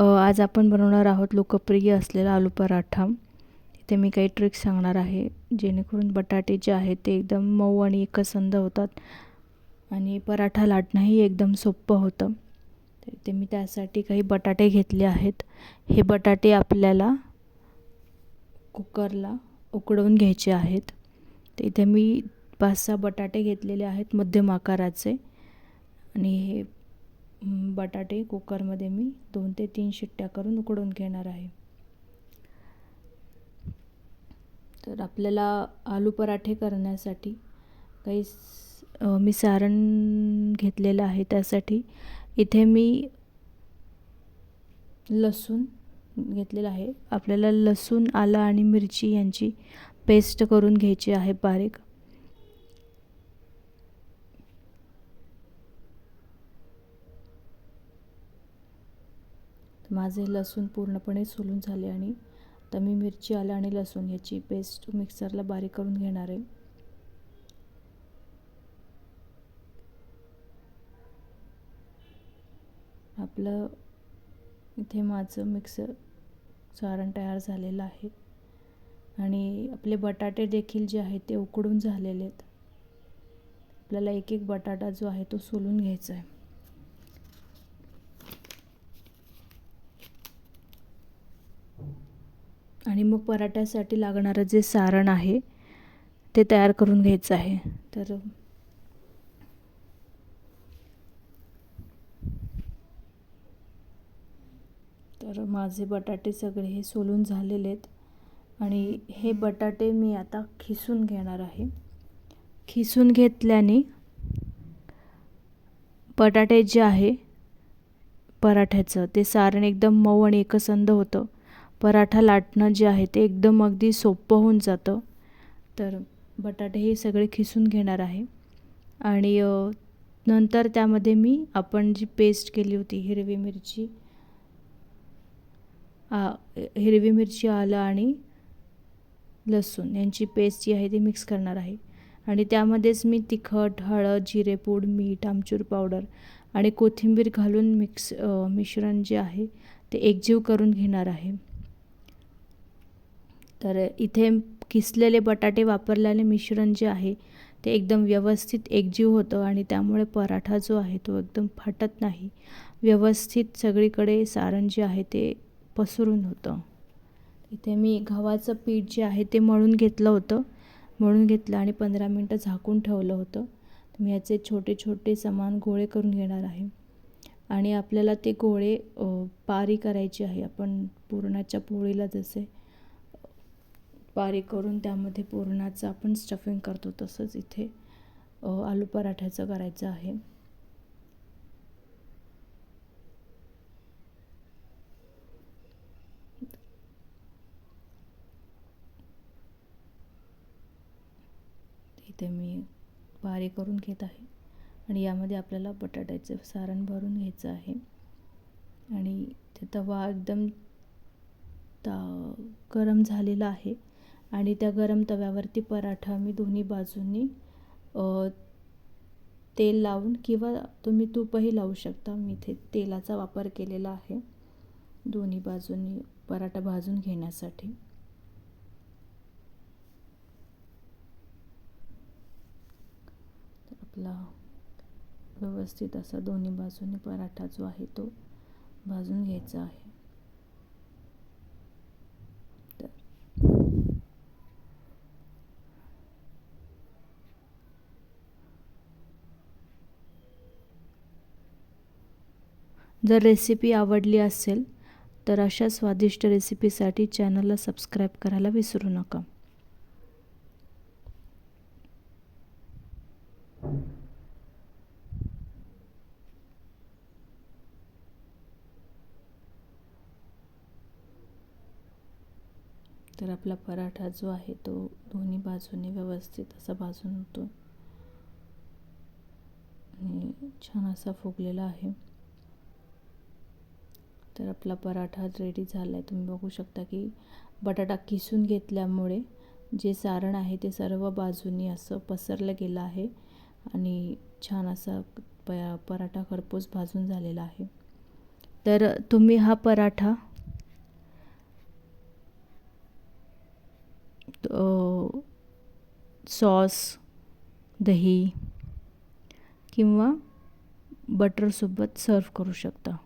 आज आपण बनवणार आहोत लोकप्रिय असलेला आलू पराठा. इथे मी काही ट्रिक्स सांगणार आहे जेणेकरून बटाटे जे आहेत ते एकदम मऊ आणि एकसंध होतात आणि पराठा लाटणंही एकदम सोपं होतं. तर इथे मी त्यासाठी काही बटाटे घेतले आहेत. हे बटाटे आपल्याला कुकरला उकडवून घ्यायचे आहेत. तर इथे मी पाच सहा बटाटे घेतलेले आहेत मध्यम आकाराचे. आणि हे बटाटे कुकरमध्ये मी दोन ते तीन शिट्ट्या करून उकडून घेणार आहे. तर आपल्याला आलू पराठे करण्यासाठी काही मी सारण घेतलेलं आहे त्यासाठी. इथे मी लसूण घेतलेलं आहे. आपल्याला लसूण आलं आणि मिरची यांची पेस्ट करून घ्यायची आहे बारीक. माझे लसूण पूर्णपणे सोलून झाले आणि आता मी मिरची आलं आणि लसूण ह्याची पेस्ट मिक्सरला बारीक करून घेणार आहे. आपलं इथे माझं मिक्सर सारण तयार झालेलं आहे. आणि आपले बटाटे देखील जे आहेत ते उकडून झालेले आहेत. आपल्याला एक एक बटाटा जो आहे तो सोलून घ्यायचा आहे. आणि मग पराठ्यासाठी लागणारं जे सारण आहे ते तयार करून घ्यायचं आहे. तर तर माझे बटाटे सगळे हे सोलून झालेले आहेत. आणि हे बटाटे मी आता खिसून घेणार आहे. खिसून घेतल्याने बटाटे जे आहे पराठ्याचं ते सारण एकदम मऊ आणि एकसंध होतं. पराठा लाटणं जे आहे ते एकदम अगदी सोपं होऊन जातं. तर बटाटे हे सगळे खिसून घेणार आहे. आणि नंतर त्यामध्ये मी आपण जी पेस्ट केली होती हिरवी मिरची हिरवी मिरची आलं आणि लसूण यांची पेस्ट जी आहे ती मिक्स करणार आहे. आणि त्यामध्येच मी तिखट हळद जिरेपूड मीठ आमचूर पावडर आणि कोथिंबीर घालून मिक्स मिश्रण जे आहे ते एकजीव करून घेणार आहे. तर इथे किसलेले बटाटे वापरल्याने मिश्रण जे आहे ते एकदम व्यवस्थित एकजीव होतं आणि त्यामुळे पराठा जो आहे तो एकदम फाटत नाही. व्यवस्थित सगळीकडे सारण जे आहे ते पसरून होतं. इथे मी गव्हाचं पीठ जे आहे ते मळून घेतलं होतं. मळून घेतलं आणि पंधरा मिनटं झाकून ठेवलं होतं. मी याचे छोटे छोटे समान गोळे करून घेणार आहे. आणि आपल्याला ते गोळे पारी करायची आहे. आपण पुरणाच्या पोळीला जसे बारीक करून त्यामध्ये पुरणाचं आपण स्टफिंग करतो तसंच इथे आलू पराठ्याचं करायचं आहे. इथे मी बारीक करून घेत आहे आणि यामध्ये आपल्याला बटाट्याचं सारण भरून घ्यायचं आहे. आणि ते तवा एकदम ता गरम झालेला आहे. आणि त्या गरम तव्यावरती पराठा मी दोन्ही बाजूंनी तेल लावून किंवा तुम्ही तूपही लावू शकता. मी इथे तेलाचा वापर केलेला आहे दोन्ही बाजूंनी पराठा भाजून घेण्यासाठी. आपला व्यवस्थित असा दोन्ही बाजूने पराठा जो आहे तो भाजून घ्यायचा आहे. जर रेसिपी आवडली असेल तर अशा स्वादिष्ट रेसिपीसाठी चॅनलला सबस्क्राईब करायला विसरू नका. तर आपला पराठा जो आहे तो दोन्ही बाजूने व्यवस्थित असा भाजून होतो आणि छान असा फुगलेला आहे. तर आपला पराठा रेडी झाला आहे तुम्ही बघू शकता की बटाटा किसून घेतल्यामुळे जे सारण आहे ते सर्व बाजूनी असं पसरलं गेलं आहे आणि छान असा प पराठा खरपूस भाजून झालेला आहे. तर तुम्ही हा पराठा सॉस दही किंवा बटरसोबत सर्व करू शकता.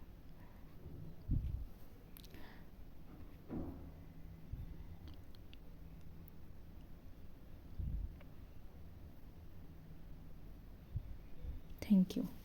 Thank you.